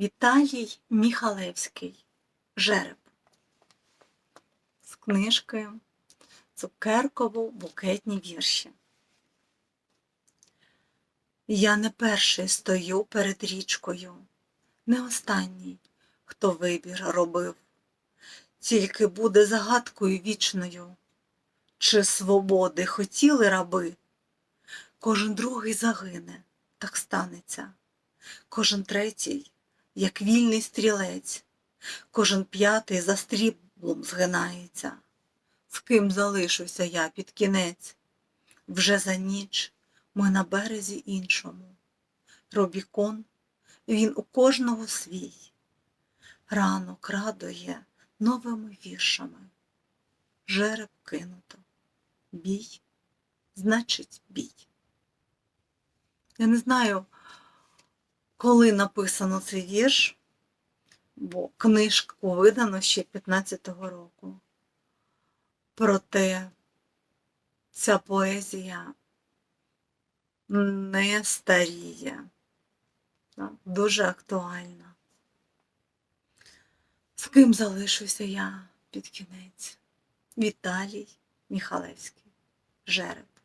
Віталій Міхалевський. Жереб. З книжки Цукерково-букетні вірші. Я не перший стою перед річкою, не останній, хто вибір робив, тільки буде загадкою вічною, чи свободи хотіли раби, кожен другий загине, так станеться, кожен третій, як вільний стрілець, кожен п'ятий за стріблом згинається. З ким залишуся я під кінець? Вже за ніч ми на березі іншому. Робікон, він у кожного свій. Ранок радує новими віршами. Жереб кинуто. Бій, значить бій. Я не знаю, коли написано цей вірш, бо книжку видано ще 15-го року. Проте ця поезія не старіє, дуже актуальна. З ким залишуся я під кінець? Віталій Міхалевський, Жереб.